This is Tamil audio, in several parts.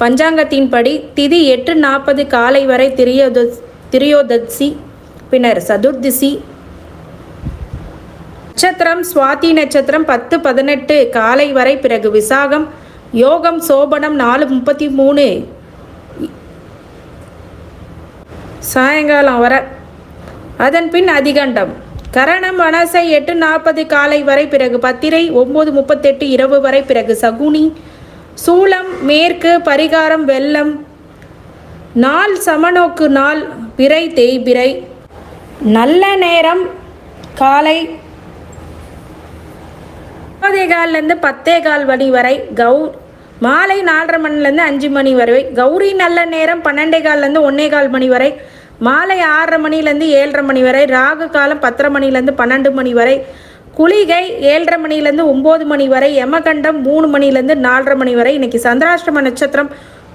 பஞ்சாங்கத்தின்படி திதி எட்டு நாற்பது காலை வரை திரியோத திரியோதசி பின்னர் சதுர்திசி. நட்சத்திரம் சுவாதி நட்சத்திரம் பத்து பதினெட்டு காலை வரை பிறகு விசாகம் யோகம் சோபனம் நாலு முப்பத்தி மூணு. சாயங்காலம் வர. அதன் பின் அதிகண்டம். கரணம் மனசை எட்டு நாற்பது காலை வரை பிறகு பத்திரை ஒம்பது முப்பத்தெட்டு இரவு வரை பிறகு சகுனி சூளம் மேற்கு பரிகாரம் வெள்ளம். நாள் சமநோக்கு நாள் பிறை தேய்பிறை. நல்ல நேரம் காலை. ஒன்பதே கால்லேருந்து பத்தே கால் மணி வரை கௌ மாலை நாலரை மணிலேருந்து அஞ்சு மணி வரை. கௌரி நல்ல நேரம் பன்னெண்டே கால்லேருந்து ஒன்னே கால் மணி வரை. மாலை ஆறரை மணிலேருந்து ஏழரை மணி வரை. ராகு காலம் பத்தரை மணிலேருந்து பன்னெண்டு மணி வரை. குளிகை ஏழரை மணிலேருந்து ஒம்பது மணி வரை யமகண்டம் மூணு மணிலேருந்து நாலரை மணி வரை இன்றைக்கி சந்திராஷ்டம நட்சத்திரம்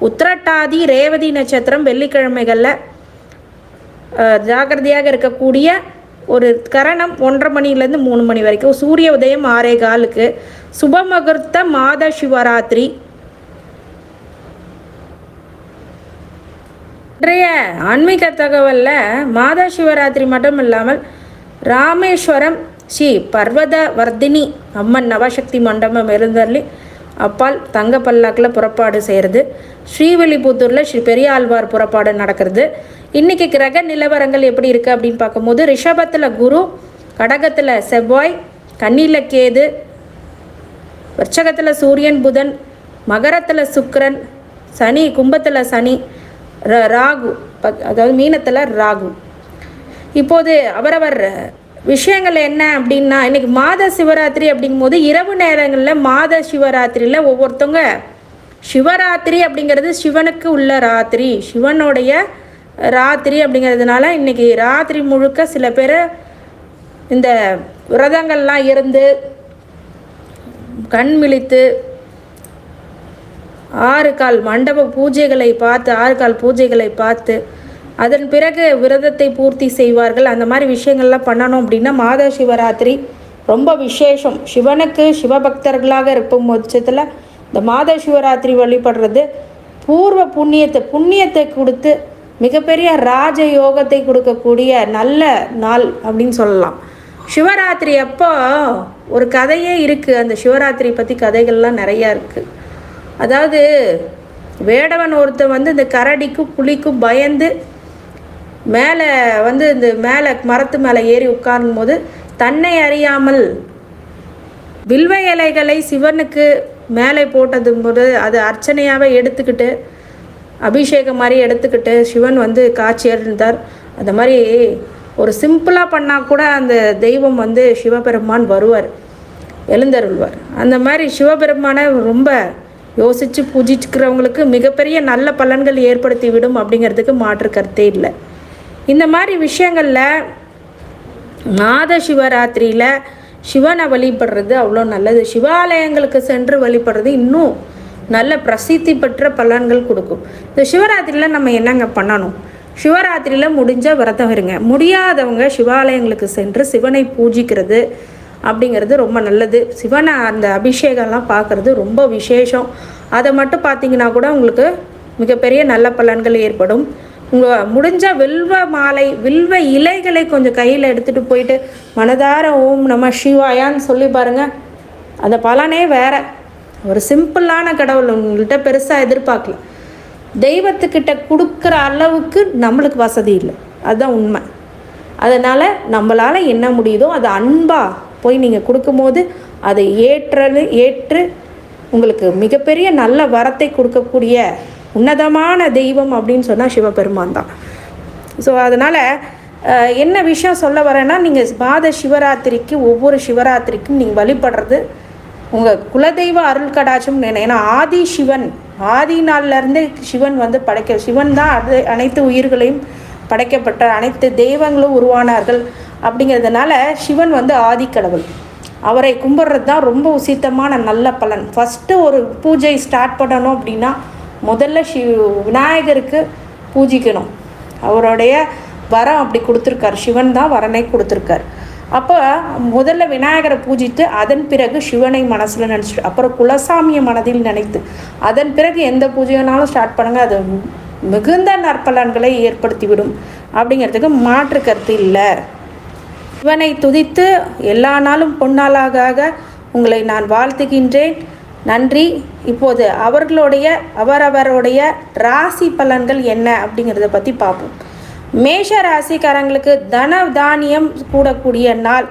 உத்திரட்டாதி ரேவதி நட்சத்திரம் வெள்ளிக்கிழமைகளில் ஜாகிரதையாக ஜாக்கிரதையாக இருக்கக்கூடிய ஒரு கரணம் ஒன்றரை மணிலேருந்து மூணு மணி வரைக்கும். சூரிய உதயம் ஆறே காலுக்கு. சுபமுகூர்த்த மாத சிவராத்திரி. இன்றைய ஆன்மீக தகவலில் மாதா சிவராத்திரி மட்டும் இல்லாமல் ராமேஸ்வரம் ஸ்ரீ பர்வத வர்தினி அம்மன் நவசக்தி மண்டபம் எழுந்தள்ளி அப்பால் தங்க பல்லாக்கில் புறப்பாடு செய்கிறது ஸ்ரீவில்லிபுத்தூரில் ஸ்ரீ பெரியாழ்வார் புறப்பாடு நடக்கிறது. இன்றைக்கி கிரக நிலவரங்கள் எப்படி இருக்குது அப்படின்னு பார்க்கும்போது ரிஷபத்தில் குரு கடகத்தில் செவ்வாய் கன்னியில் கேது விருச்சகத்தில் சூரியன் புதன் மகரத்தில் சுக்கரன் சனி கும்பத்தில் சனி ர- ராகு அதாவது மீனத்தில் ராகு. இப்போது அவரவர் விஷயங்கள் என்ன அப்படின்னா இன்றைக்கி மாத சிவராத்திரி அப்படிங்கும்போது இரவு நேரங்களில் மாத சிவராத்திரியில் ஒவ்வொருத்தவங்க சிவராத்திரி அப்படிங்கிறது சிவனுக்கு உள்ள ராத்திரி சிவனுடைய ராத்திரி அப்படிங்கிறதுனால இன்னைக்கு ராத்திரி முழுக்க சில பேர் இந்த விரதங்கள்லாம் இருந்து கண் விழித்து ஆறு கால் மண்டப பூஜைகளை பார்த்து ஆறு கால் பூஜைகளை பார்த்து அதன் பிறகு விரதத்தை பூர்த்தி செய்வார்கள். அந்த மாதிரி விஷயங்கள்லாம் பண்ணணும் அப்படின்னா மாத சிவராத்திரி ரொம்ப விசேஷம். சிவனுக்கு சிவபக்தர்களாக இருக்கும் பட்சத்தில் இந்த மாத சிவராத்திரி வழிபடுறது பூர்வ புண்ணியத்தை புண்ணியத்தை கொடுத்து மிகப்பெரிய ராஜ யோகத்தை கொடுக்கக்கூடிய நல்ல நாள் அப்படின்னு சொல்லலாம். சிவராத்திரி அப்போ ஒரு கதையே இருக்குது அந்த சிவராத்திரி பற்றி கதைகள்லாம் நிறையா இருக்குது அதாவது வேடவன் ஒருத்தன் வந்து இந்த கரடிக்கும் புலிக்கும் பயந்து மேலே வந்து இந்த மேலே மரத்து மேலே ஏறி உட்காரும் போது தன்னை அறியாமல் வில்வ இலைகளை சிவனுக்கு மேலே போட்டது போது அது அர்ச்சனையாகவே எடுத்துக்கிட்டு அபிஷேகம் மாதிரி எடுத்துக்கிட்டு சிவன் வந்து காட்சி இருந்தார் அந்த மாதிரி ஒரு சிம்பிளாக பண்ணால் கூட அந்த தெய்வம் வந்து சிவபெருமான் வருவார் எழுந்தருள்வார். அந்த மாதிரி சிவபெருமானை ரொம்ப யோசித்து பூஜிச்சுக்கிறவங்களுக்கு மிகப்பெரிய நல்ல பலன்கள் ஏற்படுத்தி விடும் அப்படிங்கிறதுக்கு மாற்று கருத்தே இல்லை. இந்த மாதிரி விஷயங்களில் மாத சிவராத்திரியில் சிவனை வழிபடுறது அவ்வளோ நல்லது. சிவாலயங்களுக்கு சென்று வழிபடுறது இன்னும் நல்ல பிரசித்தி பெற்ற பலன்கள் கொடுக்கும். இந்த சிவராத்திரியில் நம்ம என்னங்க பண்ணணும்? சிவராத்திரியில் முடிஞ்ச விரதம் இருங்க. முடியாதவங்க சிவாலயங்களுக்கு சென்று சிவனை பூஜிக்கிறது அப்படிங்கிறது ரொம்ப நல்லது. சிவனை அந்த அபிஷேகம்லாம் பார்க்குறது ரொம்ப விசேஷம். அதை மட்டும் பார்த்தீங்கன்னா கூட உங்களுக்கு மிகப்பெரிய நல்ல பலன்கள் ஏற்படும். உங்கள் முடிஞ்சால் வில்வ மாலை வில்வ இலைகளை கொஞ்சம் கையில் எடுத்துகிட்டு போயிட்டு மனதார ஓம் நம சிவாயான்னு சொல்லி பாருங்கள் அந்த பலனே வேற. ஒரு சிம்பிளான கடவுள் உங்கள்கிட்ட பெருசாக எதிர்பார்க்கல. தெய்வத்துக்கிட்ட கொடுக்குற அளவுக்கு நம்மளுக்கு வசதி இல்லை. அதுதான் உண்மை. அதனால் நம்மளால் என்ன முடியுதோ அதை அன்பாக போய் நீங்கள் கொடுக்கும்போது அதை ஏற்றது ஏற்று உங்களுக்கு மிகப்பெரிய நல்ல வரத்தை கொடுக்கக்கூடிய உன்னதமான தெய்வம் அப்படின்னு சொன்னால் சிவபெருமான் தான். ஸோ அதனால் என்ன விஷயம் சொல்ல வரேன்னா நீங்கள் மாத சிவராத்திரிக்கு ஒவ்வொரு சிவராத்திரிக்கும் நீங்கள் வழிபடுறது உங்கள் குலதெய்வ அருள் கடாச்சம் ஏன்னா ஆதி சிவன் ஆதி நாள்லேருந்தே சிவன் வந்து படைக்க சிவன் தான் அது அனைத்து உயிர்களையும் படைக்கப்பட்ட அனைத்து தெய்வங்களும் உருவானார்கள் அப்படிங்கிறதுனால சிவன் வந்து ஆதிக்கடவுள் அவரை கும்பிட்றது தான் ரொம்ப உசித்தமான நல்ல பலன். ஃபஸ்ட்டு ஒரு பூஜை ஸ்டார்ட் பண்ணணும் அப்படின்னா முதல்ல ஷி விநாயகருக்கு பூஜிக்கணும். அவருடைய வரம் அப்படி கொடுத்துருக்கார். சிவன் தான் வரனை கொடுத்துருக்கார். அப்போ முதல்ல விநாயகரை பூஜித்து அதன் பிறகு சிவனை மனசில் நினச்சிட்டு அப்புறம் குலசாமியை மனதில் நினைத்து அதன் பிறகு எந்த பூஜைனாலும் ஸ்டார்ட் பண்ணுங்கள் அது மிகுந்த நற்பலன்களை ஏற்படுத்திவிடும். அப்படிங்கிறதுக்கு மாற்று கருத்து இல்லை. சிவனை துதித்து எல்லா நாளும் பொன்னாளாக ஆக உங்களை நான் வாழ்த்துகின்றேன். நன்றி. இப்போது அவர்களுடைய அவரவருடைய ராசி பலன்கள் என்ன அப்படிங்கிறத பற்றி பார்ப்போம். மேஷ ராசிக்காரங்களுக்கு தன தானியம் கூடக்கூடிய நாள்.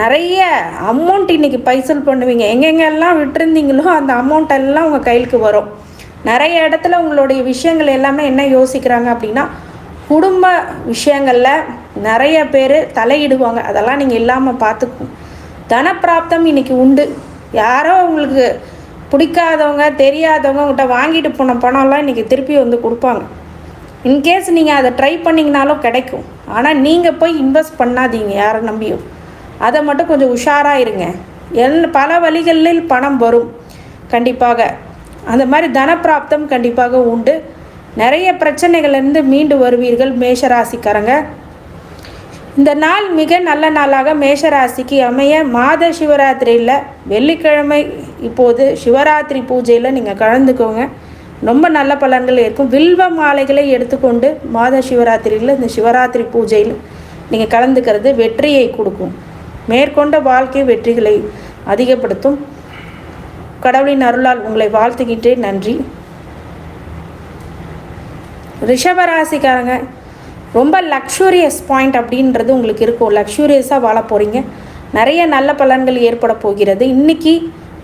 நிறைய அமௌண்ட் இன்றைக்கி பைசல் பண்ணுவீங்க. எங்கெங்கெல்லாம் விட்டுருந்தீங்களோ அந்த அமௌண்ட் எல்லாம் உங்கள் கையிலுக்கு வரும். நிறைய இடத்துல உங்களுடைய விஷயங்கள் எல்லாமே என்ன யோசிக்கிறாங்க அப்படின்னா குடும்ப விஷயங்களில் நிறைய பேர் தலையிடுவாங்க. அதெல்லாம் நீங்கள் இல்லாமல் பார்த்துக்கும் தனப்பிராப்தம் இன்றைக்கி உண்டு. யாரோ உங்களுக்கு பிடிக்காதவங்க தெரியாதவங்க உங்கள்கிட்ட வாங்கிட்டு போன பணம்லாம் இன்றைக்கி திருப்பி வந்து கொடுப்பாங்க. இன்கேஸ் நீங்கள் அதை ட்ரை பண்ணிங்கனாலும் கிடைக்கும். ஆனால் நீங்கள் போய் இன்வெஸ்ட் பண்ணாதீங்க யாரை நம்பியும். அதை மட்டும் கொஞ்சம் உஷாராக இருங்க. எல் பல வழிகளில் பணம் வரும். கண்டிப்பாக. அந்த மாதிரி தனப்பிராப்தம் கண்டிப்பாக உண்டு. நிறைய பிரச்சனைகள்லேருந்து மீண்டு வருவீர்கள் மேஷராசிக்காரங்க. இந்த நாள் மிக நல்ல நாளாக மேஷராசிக்கு அமைய மாத சிவராத்திரியில் வெள்ளிக்கிழமை இப்போது சிவராத்திரி பூஜையில் நீங்கள் கலந்துக்கோங்க. ரொம்ப நல்ல பலன்கள் இருக்கும். வில்வ மாலைகளை எடுத்துக்கொண்டு மாத சிவராத்திரியில் இந்த சிவராத்திரி பூஜையில் நீங்கள் கலந்துக்கிறது வெற்றியை கொடுக்கும். மேற்கொண்ட வாழ்க்கை வெற்றிகளை அதிகப்படுத்தும். கடவுளின் அருளால் உங்களை வாழ்த்துகின்றேன். நன்றி. ரிஷபராசிக்காரங்க ரொம்ப லக்ஸூரியஸ் பாயிண்ட் அப்படின்றது உங்களுக்கு இருக்கும். லக்ஸூரியஸாக வாழ போகிறீங்க நிறைய நல்ல பலன்கள் ஏற்பட போகிறது. இன்றைக்கி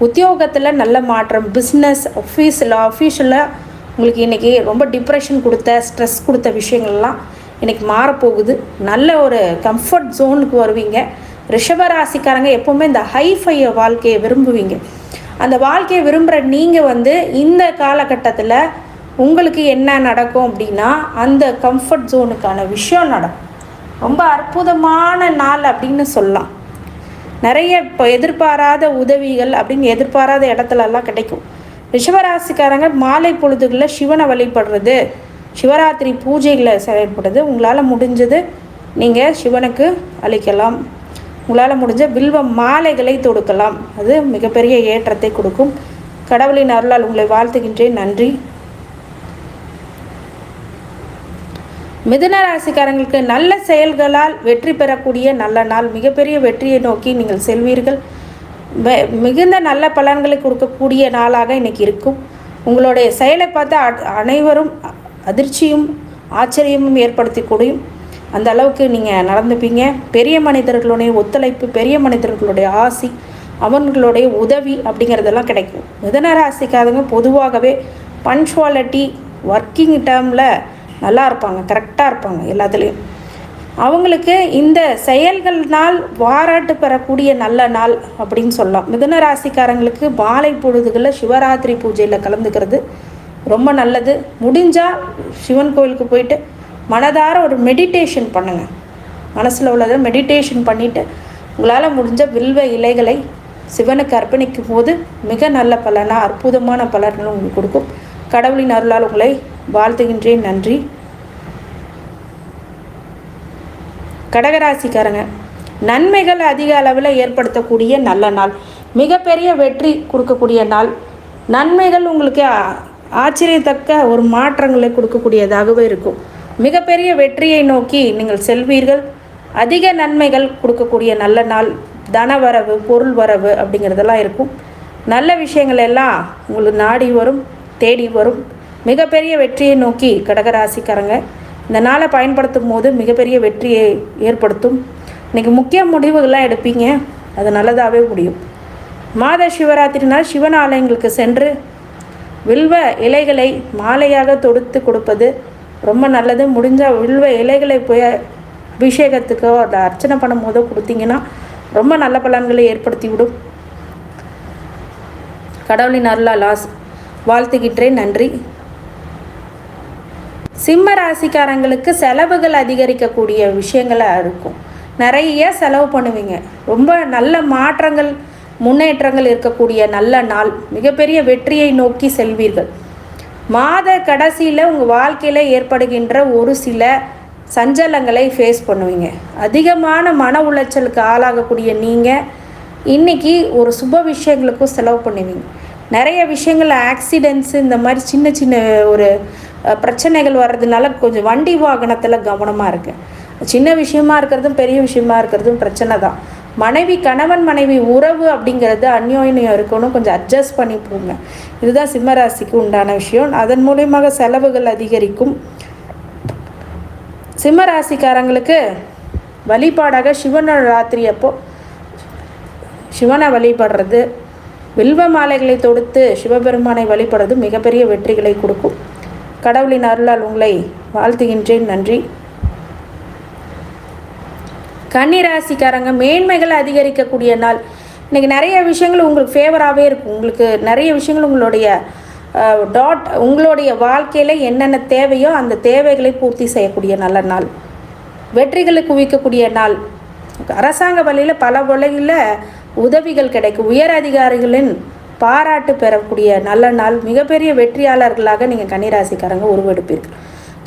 உத்தியோகத்தில் நல்ல மாற்றம் பிஸ்னஸ் ஆஃபீஸில் ஆஃபீஷியலாக உங்களுக்கு இன்றைக்கி ரொம்ப டிப்ரெஷன் கொடுத்த ஸ்ட்ரெஸ் கொடுத்த விஷயங்கள்லாம் இன்றைக்கி மாறப்போகுது. நல்ல ஒரு கம்ஃபர்ட் ஜோனுக்கு வருவீங்க. ரிஷபராசிக்காரங்க எப்போவுமே இந்த ஹைஃபைய வாழ்க்கையை விரும்புவீங்க. அந்த வாழ்க்கையை விரும்புகிற நீங்கள் வந்து இந்த காலகட்டத்தில் உங்களுக்கு என்ன நடக்கும் அப்படின்னா அந்த கம்ஃபர்ட் ஜோனுக்கான விஷயம் நடக்கும். ரொம்ப அற்புதமான நாள் அப்படின்னு சொல்லலாம். நிறைய இப்போ எதிர்பாராத உதவிகள் அப்படின்னு எதிர்பாராத இடத்துலலாம் கிடைக்கும். ரிஷபராசிக்காரங்க மாலை பொழுதுகளில் சிவனை வழிபடுறது சிவராத்திரி பூஜைகளை செயல்படுறது உங்களால் முடிஞ்சது நீங்கள் சிவனுக்கு அளிக்கலாம். உங்களால் முடிஞ்ச வில்வ மாலைகளை தொடுக்கலாம். அது மிகப்பெரிய ஏற்றத்தை கொடுக்கும். கடவுளின் அருளால் உங்களை வாழ்த்துகின்றேன். நன்றி. மிதுன ராசிக்காரங்களுக்கு நல்ல செயல்களால் வெற்றி பெறக்கூடிய நல்ல நாள் மிகப்பெரிய வெற்றியை நோக்கி நீங்கள் செல்வீர்கள். மிகுந்த நல்ல பலன்களை கொடுக்கக்கூடிய நாளாக இன்னைக்கு இருக்கும். உங்களுடைய செயலை பார்த்து அனைவரும் அதிர்ச்சியும் ஆச்சரியமும் ஏற்படுத்தி கூடியும் அந்த அளவுக்கு நீங்கள் நடந்துப்பீங்க. பெரிய மனிதர்களுடைய ஒத்துழைப்பு பெரிய மனிதர்களுடைய ஆசி அவர்களுடைய உதவி அப்படிங்கிறதெல்லாம் கிடைக்கும். மிதன ராசிக்காரங்க பொதுவாகவே பன்ச்சுவாலிட்டி ஒர்க்கிங் டேர்மில் நல்லா இருப்பாங்க கரெக்டாக இருப்பாங்க எல்லாத்துலேயும். அவங்களுக்கு இந்த செயல்கள்னால் பாராட்டு பெறக்கூடிய நல்ல நாள் அப்படின்னு சொல்லலாம். மிதுன ராசிக்காரங்களுக்கு மாலை பொழுதுகளில் சிவராத்திரி பூஜையில் கலந்துக்கிறது ரொம்ப நல்லது. முடிஞ்சால் சிவன் கோயிலுக்கு போயிட்டு மனதார ஒரு மெடிடேஷன் பண்ணுங்கள் மனசில் உள்ளதை மெடிடேஷன் பண்ணிவிட்டு உங்களால் முடிஞ்ச வில்வ இலைகளை சிவனுக்கு அர்ப்பணிக்கும் போது மிக நல்ல பலனாக அற்புதமான பலன்களும் உங்களுக்கு கொடுக்கும். கடவுளின் அருளால் உங்களை வாழ்த்துகின்றேன் நன்றி. கடகராசிக்காரங்க நன்மைகள் அதிக அளவில் ஏற்படுத்தக்கூடிய நல்ல நாள் மிகப்பெரிய வெற்றி கொடுக்கக்கூடிய நாள் நன்மைகள் உங்களுக்கு ஆச்சரியத்தக்க ஒரு மாற்றங்களை கொடுக்கக்கூடியதாகவே இருக்கும். மிகப்பெரிய வெற்றியை நோக்கி நீங்கள் செல்வீர்கள். அதிக நன்மைகள் கொடுக்கக்கூடிய நல்ல நாள் தன வரவு பொருள் வரவு அப்படிங்கிறதெல்லாம் இருக்கும். நல்ல விஷயங்கள் எல்லாம் உங்களுக்கு நாடி வரும் தேடி வரும். மிகப்பெரிய வெற்றியை நோக்கி கடகராசிக்காரங்க. இந்த நாளை பயன்படுத்தும் போது மிகப்பெரிய வெற்றியை ஏற்படுத்தும். இன்றைக்கி முக்கிய முடிவுகள்லாம் எடுப்பீங்க. அது நல்லதாகவே முடியும். மாத சிவராத்திரி நாள் சிவன் ஆலயங்களுக்கு சென்று வில்வ இலைகளை மாலையாக தொடுத்து கொடுப்பது ரொம்ப நல்லது. முடிஞ்ச வில்வ இலைகளை போய் அபிஷேகத்துக்கோ அதை அர்ச்சனை பண்ணும் போதோ கொடுத்தீங்கன்னா ரொம்ப நல்ல பலன்களை ஏற்படுத்தி விடும் கடவுளின் அருளா லாஸ் வாழ்த்துக்கின்றேன் நன்றி. சிம்ம ராசிக்காரங்களுக்கு செலவுகள் அதிகரிக்கக்கூடிய விஷயங்களாக இருக்கும். நிறைய செலவு பண்ணுவீங்க. ரொம்ப நல்ல மாற்றங்கள் முன்னேற்றங்கள் இருக்கக்கூடிய நல்ல நாள். மிகப்பெரிய வெற்றியை நோக்கி செல்வீர்கள். மாத கடைசியில் உங்கள் வாழ்க்கையில் ஏற்படுகின்ற ஒரு சில சஞ்சலங்களை ஃபேஸ் பண்ணுவீங்க. அதிகமான மன உளைச்சலுக்கு ஆளாகக்கூடிய நீங்கள் இன்றைக்கி ஒரு சுப விஷயங்களுக்கும் செலவு பண்ணுவீங்க. நிறைய விஷயங்கள் ஆக்சிடென்ட்ஸு இந்த மாதிரி சின்ன சின்ன ஒரு பிரச்சனைகள் வர்றதுனால கொஞ்சம் வண்டி வாகனத்தில் கவனமாக இருக்கு. சின்ன விஷயமா இருக்கிறதும் பெரிய விஷயமா இருக்கிறதும் பிரச்சனை தான். மனைவி கணவன் மனைவி உறவு அப்படிங்கிறது அந்யோன்யம் இருக்கணும். கொஞ்சம் அட்ஜஸ்ட் பண்ணி போங்க. இதுதான் சிம்மராசிக்கு உண்டான விஷயம். அதன் மூலியமாக செலவுகள் அதிகரிக்கும். சிம்மராசிக்காரங்களுக்கு வழிபாடாக சிவன ராத்திரி அப்போ சிவனை வழிபடுறது வில்வ மாலைகளை தொடுத்து சிவபெருமானை வழிபடுறது மிகப்பெரிய வெற்றிகளை கொடுக்கும். கடவுளின் அருளால் உங்களை வாழ்த்துகின்றேன். நன்றி. கன்னிராசிக்காரங்க மேன்மைகளை அதிகரிக்கக்கூடிய நாள். இன்றைக்கி நிறைய விஷயங்கள் உங்களுக்கு ஃபேவராகவே இருக்கும். உங்களுக்கு நிறைய விஷயங்கள் உங்களுடைய டாட் உங்களுடைய வாழ்க்கையில் என்னென்ன தேவையோ அந்த தேவைகளை பூர்த்தி செய்யக்கூடிய நல்ல நாள். வெற்றிகளை குவிக்கக்கூடிய நாள். அரசாங்க வழியில் பல உலகில் உதவிகள் கிடைக்கும். உயர் அதிகாரிகளின் பாராட்டு பெறக்கூடிய நல்ல நாள் மிகப்பெரிய வெற்றியாளர்களாக நீங்கள் கன்னிராசிக்காரங்க உருவெடுப்பீர்கள்.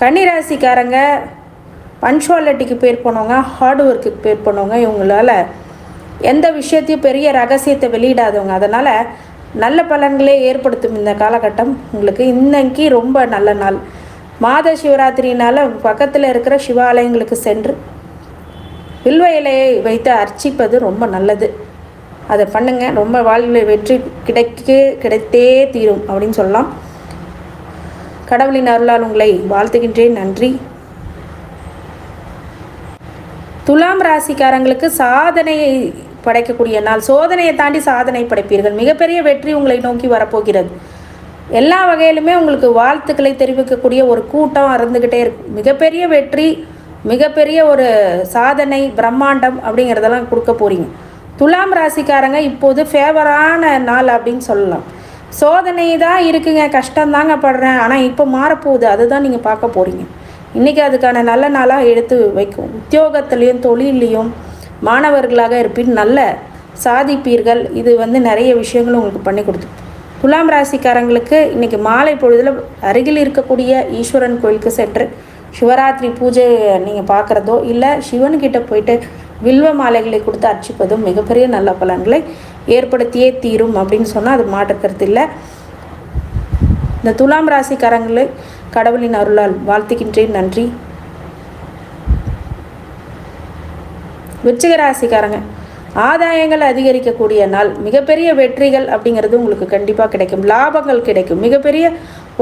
கன்னிராசிக்காரங்க பன்ச்சுவாலிட்டிக்கு பேர் போனவங்க ஹார்ட் ஒர்க்குக்கு பேர் போனவங்க இவங்களால் எந்த விஷயத்தையும் பெரிய ரகசியத்தை வெளியிடாதவங்க. அதனால் நல்ல பலன்களே ஏற்படுத்தும் இந்த காலகட்டம் உங்களுக்கு. இன்னைக்கு ரொம்ப நல்ல நாள். மாத சிவராத்திரினால் பக்கத்தில் இருக்கிற சிவாலயங்களுக்கு சென்று வில்வ இலையை வைத்து அர்ச்சிப்பது ரொம்ப நல்லது. அதை பண்ணுங்கள் ரொம்ப வாழ்வில் வெற்றி கிடைக்க கிடைத்தே தீரும் அப்படின்னு சொல்லலாம். கடவுளின் அருளால் உங்களை வாழ்த்துகின்றேன். நன்றி. துலாம் ராசிக்காரங்களுக்கு சாதனையை படைக்கக்கூடிய நாள். சோதனையை தாண்டி சாதனை படைப்பீர்கள். மிகப்பெரிய வெற்றி உங்களை நோக்கி வரப்போகிறது. எல்லா வகையிலுமே உங்களுக்கு வாழ்த்துக்களை தெரிவிக்கக்கூடிய ஒரு கூட்டம் அறந்துக்கிட்டே இருக்கும். மிகப்பெரிய வெற்றி மிகப்பெரிய ஒரு சாதனை பிரம்மாண்டம் அப்படிங்கிறதெல்லாம் கொடுக்க போகிறீங்க துலாம் ராசிக்காரங்க இப்போது ஃபேவரான நாள் அப்படின்னு சொல்லலாம். சோதனை தான் இருக்குங்க. கஷ்டம்தாங்க படுறேன். ஆனால் இப்போ மாறப்போகுது. அதுதான் நீங்கள் பார்க்க போகிறீங்க இன்றைக்கி அதுக்கான நல்ல நாளாக எடுத்து வைக்கும். உத்தியோகத்துலேயும் தொழிலையும் மாணவர்களாக இருப்பின் நல்ல சாதிப்பீர்கள். இது வந்து நிறைய விஷயங்களும் உங்களுக்கு பண்ணி கொடுத்து. துலாம் ராசிக்காரங்களுக்கு இன்றைக்கி மாலை பொழுதில் அருகில் இருக்கக்கூடிய ஈஸ்வரன் கோயிலுக்கு சென்று சிவராத்திரி பூஜை நீங்கள் பார்க்குறதோ இல்லை சிவன்கிட்ட போயிட்டு வில்வ மாலைகளை கொடுத்து அர்ச்சிப்பதும் மிகப்பெரிய நல்ல பலன்களை ஏற்படுத்தியே தீரும் அப்படின்னு சொன்னால் அது மாற்றுக்கிறது இல்லை. இந்த துலாம் ராசிக்காரங்களை கடவுளின் அருளால் வாழ்த்துக்கின்றேன் நன்றி. விருச்சிக ராசிக்காரங்க ஆதாயங்கள் அதிகரிக்கக்கூடிய நாள் மிகப்பெரிய வெற்றிகள் அப்படிங்கிறது உங்களுக்கு கண்டிப்பாக கிடைக்கும். லாபங்கள் கிடைக்கும். மிகப்பெரிய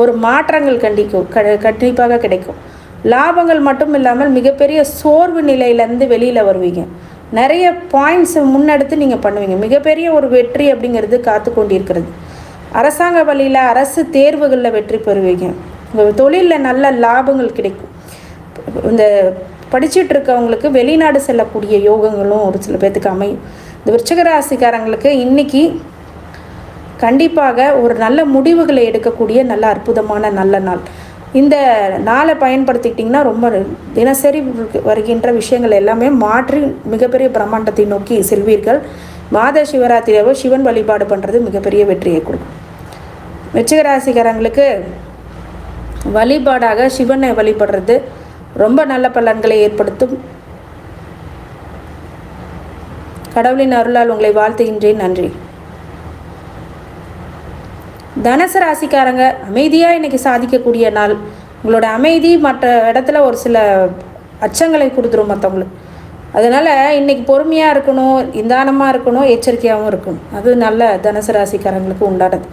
ஒரு மாற்றங்கள் கண்டிக்கும். க கண்டிப்பாக கிடைக்கும். லாபங்கள் மட்டும் இல்லாமல் மிகப்பெரிய சோர்வு நிலையிலேருந்து வெளியில் வருவீங்க. நிறைய பாயிண்ட்ஸ் முன்னெடுத்து நீங்கள் பண்ணுவீங்க. மிகப்பெரிய ஒரு வெற்றி அப்படிங்கிறது காத்து கொண்டிருக்கிறது அரசாங்க வழியில் அரசு தேர்வுகளில் வெற்றி பெறுவீங்க. உங்கள் தொழிலில் நல்ல லாபங்கள் கிடைக்கும். இந்த படிச்சுட்டு இருக்கவங்களுக்கு வெளிநாடு செல்லக்கூடிய யோகங்களும் ஒரு சில பேர்த்துக்கு அமையும். இந்த விருச்சிக ராசிக்காரங்களுக்கு இன்னைக்கு கண்டிப்பாக ஒரு நல்ல முடிவுகளை எடுக்கக்கூடிய நல்ல அற்புதமான நல்ல நாள். இந்த நாளை பயன்படுத்திக்கிட்டிங்கன்னா ரொம்ப தினசரி வருகின்ற விஷயங்கள் எல்லாமே மாற்றி மிகப்பெரிய பிரம்மாண்டத்தை நோக்கி செல்வீர்கள். மாத சிவராத்திரியாவோ சிவன் வழிபாடு பண்ணுறது மிகப்பெரிய வெற்றியை கொடுக்கும். விருச்சிக வழிபாடாக சிவனை வழிபடுறது ரொம்ப நல்ல பலன்களை ஏற்படுத்தும். கடவுளின் அருளால் உங்களை வாழ்த்துகின்றேன். நன்றி. தனுசு ராசிக்காரங்க அமைதியாக இன்றைக்கி சாதிக்கக்கூடிய நாள். உங்களோட அமைதி மற்ற இடத்துல ஒரு சில அச்சங்களை கொடுத்துரும் மற்றவங்களுக்கு அதனால் இன்னைக்கு பொறுமையாக இருக்கணும் நிதானமாக இருக்கணும் எச்சரிக்கையாகவும் இருக்கணும். அது நல்ல தனுசு ராசிக்காரங்களுக்கு உண்டானது.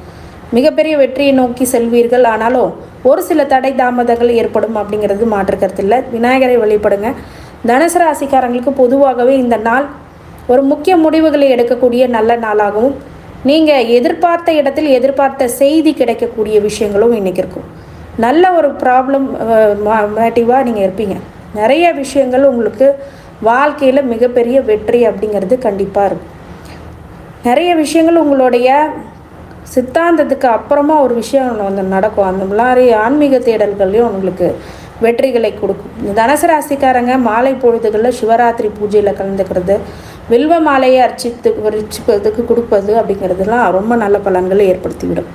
மிகப்பெரிய வெற்றியை நோக்கி செல்வீர்கள். ஆனாலும் ஒரு சில தடை தாமதங்கள் ஏற்படும் அப்படிங்கிறது மாற்றுக்கிறது இல்லை. விநாயகரை வழிபடுங்க. தனுசு ராசிக்காரங்களுக்கு பொதுவாகவே இந்த நாள் ஒரு முக்கிய முடிவுகளை எடுக்கக்கூடிய நல்ல நாளாகவும் நீங்கள் எதிர்பார்த்த இடத்தில் எதிர்பார்த்த செய்தி கிடைக்கக்கூடிய விஷயங்களும் இன்றைக்கி இருக்கும். நல்ல ஒரு ப்ராப்ளம் மேட்டிவாக நீங்கள் இருப்பீங்க. நிறைய விஷயங்கள் உங்களுக்கு வாழ்க்கையில் மிகப்பெரிய வெற்றி அப்படிங்கிறது கண்டிப்பாக இருக்கும். நிறைய விஷயங்கள் உங்களுடைய சித்தாந்தத்துக்கு அப்புறமா ஒரு விஷயம் வந்து நடக்கும். அந்த மாதிரி ஆன்மீக தேடல்கள்லையும் உங்களுக்கு வெற்றிகளை கொடுக்கும். இந்த தனுசு ராசிக்காரங்க மாலை பொழுதுகளில் சிவராத்திரி பூஜையில் கலந்துக்கிறது. வில்வ மாலையை அர்ச்சித்து அர்ச்சிப்பதுக்கு கொடுப்பது அப்படிங்கிறதுலாம் ரொம்ப நல்ல பலன்களை ஏற்படுத்திவிடும்.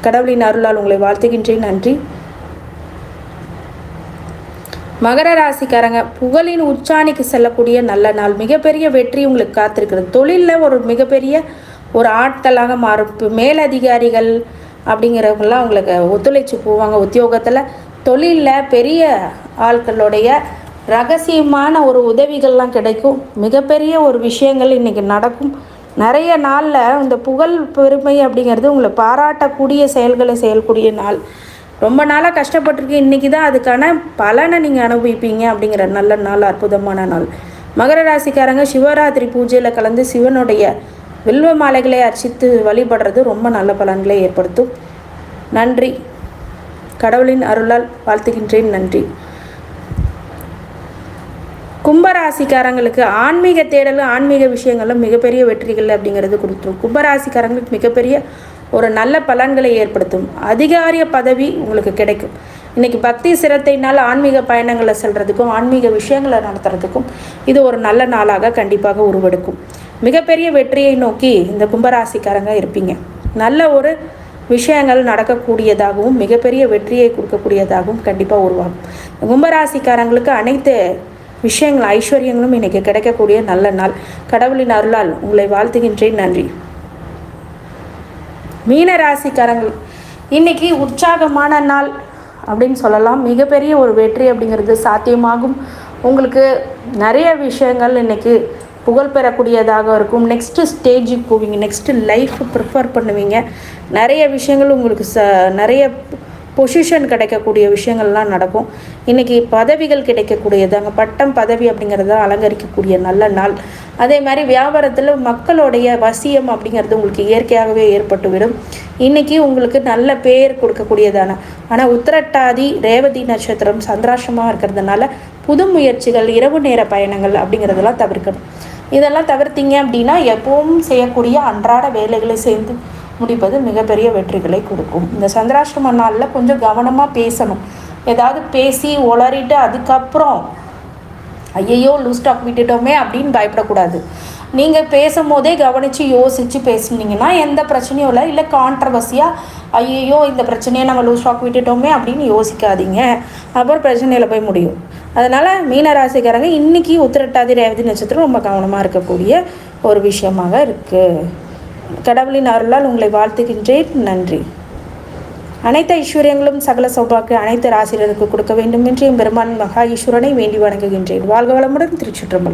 கடவுளின் அருளால் உங்களை வாழ்த்துகின்றேன். நன்றி. மகர ராசிக்காரங்க புகழின் உச்சாணிக்கு செல்லக்கூடிய நல்ல நாள். மிகப்பெரிய வெற்றி உங்களுக்கு காத்திருக்கிறது. தொழிலில் ஒரு மிகப்பெரிய ஒரு ஆட்களாக மாறும். மேலதிகாரிகள் அப்படிங்கிறவங்களாம் உங்களுக்கு ஒத்துழைச்சு போவாங்க. உத்தியோகத்தில் தொழிலில் பெரிய ஆட்களுடைய ரகசியமான ஒரு உதவிகள்லாம் கிடைக்கும். மிகப்பெரிய ஒரு விஷயங்கள் இன்றைக்கி நடக்கும். நிறைய நாளில் இந்த புகழ் பெருமை அப்படிங்கிறது உங்களை பாராட்டக்கூடிய செயல்களை செய்யக்கூடிய நாள். ரொம்ப நாளாக கஷ்டப்பட்டிருக்கு இன்றைக்கி தான் அதுக்கான பலனை நீங்கள் அனுபவிப்பீங்க அப்படிங்கிற நல்ல நாள் அற்புதமான நாள். மகர ராசிக்காரங்க சிவராத்திரி பூஜையில் கலந்து சிவனுடைய வில்வ மாலைகளை அர்ச்சித்து வழிபடுறது ரொம்ப நல்ல பலன்களை ஏற்படுத்தும். நன்றி. கடவுளின் அருளால் வாழ்த்துகின்றேன். நன்றி. கும்பராசிக்காரங்களுக்கு ஆன்மீக தேடலும் ஆன்மீக விஷயங்களும் மிகப்பெரிய வெற்றிகள் அப்படிங்கிறது கொடுத்துரும். கும்பராசிக்காரங்களுக்கு மிகப்பெரிய ஒரு நல்ல பலன்களை ஏற்படுத்தும். அதிகாரிய பதவி உங்களுக்கு கிடைக்கும். இன்றைக்கி பக்தி சிரத்தைனால் ஆன்மீக பயணங்களை செல்கிறதுக்கும் ஆன்மீக விஷயங்களை நடத்துறதுக்கும் இது ஒரு நல்ல நாளாக கண்டிப்பாக உருவெடுக்கும். மிகப்பெரிய வெற்றியை நோக்கி இந்த கும்பராசிக்காரங்க இருப்பீங்க. நல்ல ஒரு விஷயங்கள் நடக்கக்கூடியதாகவும் மிகப்பெரிய வெற்றியை கொடுக்கக்கூடியதாகவும் கண்டிப்பாக உருவாகும். கும்பராசிக்காரங்களுக்கு அனைத்து விஷயங்கள் ஐஸ்வர்யங்களும் இன்றைக்கி கிடைக்கக்கூடிய நல்ல நாள். கடவுளின் அருளால் உங்களை வாழ்த்துகின்றேன் நன்றி. மீன ராசிக்காரங்கள் இன்றைக்கி உற்சாகமான நாள் அப்படின்னு சொல்லலாம். மிகப்பெரிய ஒரு வெற்றி அப்படிங்கிறது சாத்தியமாகும். உங்களுக்கு நிறைய விஷயங்கள் இன்றைக்கி புகழ் பெறக்கூடியதாக இருக்கும். நெக்ஸ்ட்டு ஸ்டேஜுக்கு போவீங்க. நெக்ஸ்ட்டு லைஃப் ப்ரிஃபர் பண்ணுவீங்க. நிறைய விஷயங்கள் உங்களுக்கு ச நிறைய பொசிஷன் கிடைக்கக்கூடிய விஷயங்கள்லாம் நடக்கும். இன்றைக்கி பதவிகள் கிடைக்கக்கூடியதாங்க பட்டம் பதவி அப்படிங்கிறத அலங்கரிக்கக்கூடிய நல்ல நாள். அதே மாதிரி வியாபாரத்தில் மக்களுடைய வசியம் அப்படிங்கிறது உங்களுக்கு இயற்கையாகவே ஏற்பட்டுவிடும் இன்றைக்கி உங்களுக்கு நல்ல பேர் கொடுக்கக்கூடியதான ஆனால் உத்திரட்டாதி ரேவதி நட்சத்திரம் சந்திராசமாக இருக்கிறதுனால புது முயற்சிகள் இரவு நேர பயணங்கள் அப்படிங்கிறதெல்லாம் தவிர்க்கணும். இதெல்லாம் தவிர்த்தீங்க அப்படின்னா எப்பவும் செய்யக்கூடிய அன்றாட வேலைகளை சேர்ந்து முடிப்பது மிகப்பெரிய வெற்றிகளை கொடுக்கும். இந்த சந்திராஷ்டம நாளில் கொஞ்சம் கவனமாக பேசணும். ஏதாவது பேசி உளறிட்டு அதுக்கப்புறம் ஐயையோ லூஸ் விட்டுட்டோமே அப்படின்னு பயப்படக்கூடாது. நீங்கள் பேசும்போதே கவனித்து யோசித்து பேசுனீங்கன்னா எந்த பிரச்சனையும் இல்லை. இல்லை கான்ட்ரவர்சியாக ஐயையோ இந்த பிரச்சனையை நம்ம லூஸ் ஸ்டாக் விட்டுட்டோமே அப்படின்னு யோசிக்காதீங்க. அப்புறம் பிரச்சனையில் போய் முடியும். அதனால் மீனராசிக்காரங்க இன்றைக்கி உத்திரட்டாதி ரேவதி நட்சத்திரம் ரொம்ப கவனமாக இருக்கக்கூடிய ஒரு விஷயமாக இருக்குது கடவுளின் அருளால் உங்களை வாழ்த்துகின்றேன். நன்றி. அனைத்து ஐஸ்வர்யங்களும் சகல சௌபாக்கு அனைத்து ராசிரியருக்கு கொடுக்க வேண்டும் என்று பெருமான் மகா ஈஸ்வரனை வேண்டி வணங்குகின்றேன். வாழ்க வளமுடன் திருச்சிற்றம்பலம்.